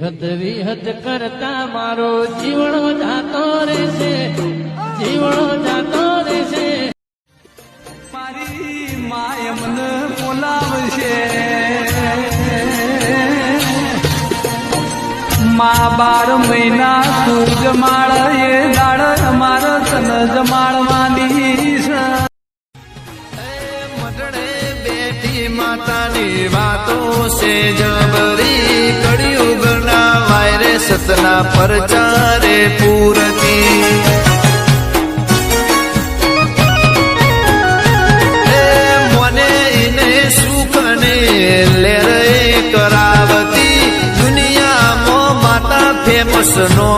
વિહત વિહદ કરતા મારો જીવણો જાતો રહેશે જીવણો જાતો રહેશે. મારી માય મને બોલાવશે. મા બાર મહિના તું જમાડ એ દાડ અમારે તન જમાડવાની છે. માતાની વાતો છે જબરી કળિયુગના વાયરસના પરચારે પૂરતી. મને એને સુખને લેરે કરાવતી. દુનિયામાં માતા ફેમસ નો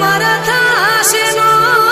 আমার আকাশে নয়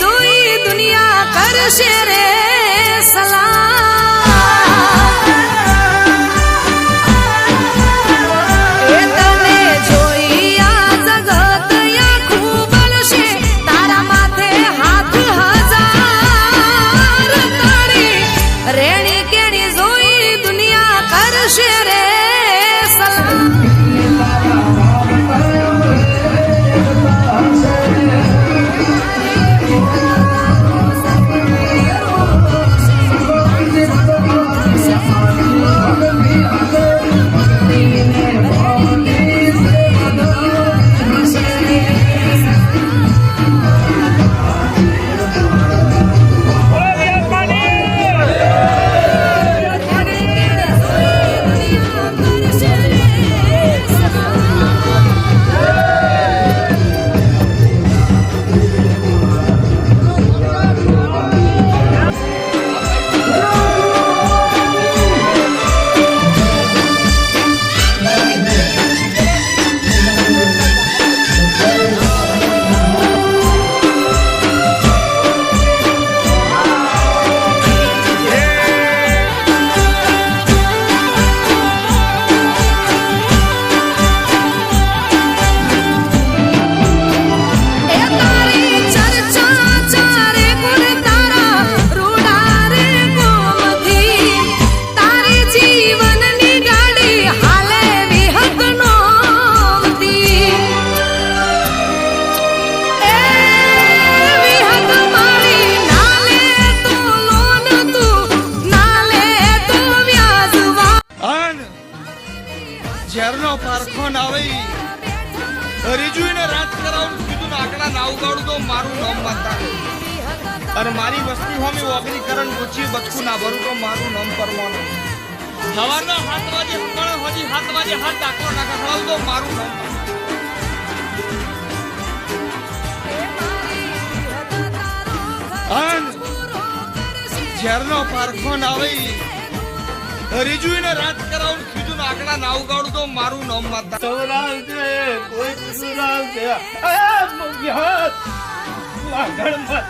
જોઈ દુનિયા કરશે રે સલામ. નામ માનતા અને મારી વસ્તી હોમી ઓગરીકરણ પૂછી બચકું ના ભરું તો મારું નામ પરવાનું સવારના સાત વાગે, પણ હજી સાત વાગે હાથ દાખલો ના ખખડાવું તો મારું નામ ઝેરનો પારખો ના આવી હરીજુઈને રાત કરાવું કીધું આંકડા ના ઉગાડું તો મારું નામ માનતા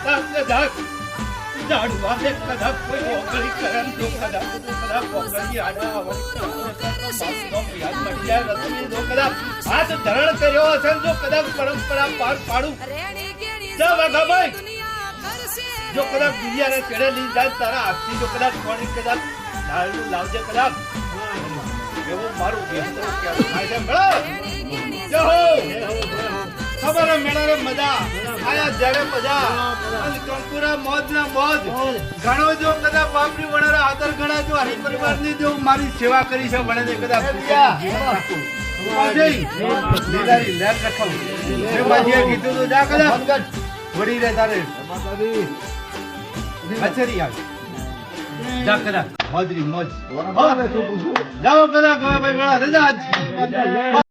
હાથ ધરણ કર્યો હશે જો કદાચ પરંપરા પાર પાડું. જા. જો કદાચ દુનિયાને ચડે લઈ જાય તારા હાથથી, જો કદાચ પાણી કદાચ ઢાળનું લાવજે કદાચ એવું મારું જય હો. ખબર મેળા મેળાને મજા. આયા જરે મજા. અને કંકુરા મોજ ના મોજ. ઘણો જો કદા બાપરી વણારા આદર ઘણા જો હરી પરિવારની જો મારી સેવા કરી છે વણે કદા વળી રે તારે. કચેરી આવી. જા કદાચ. મોજરી મોજ. જાઓ કદાચ ભાઈ રજા.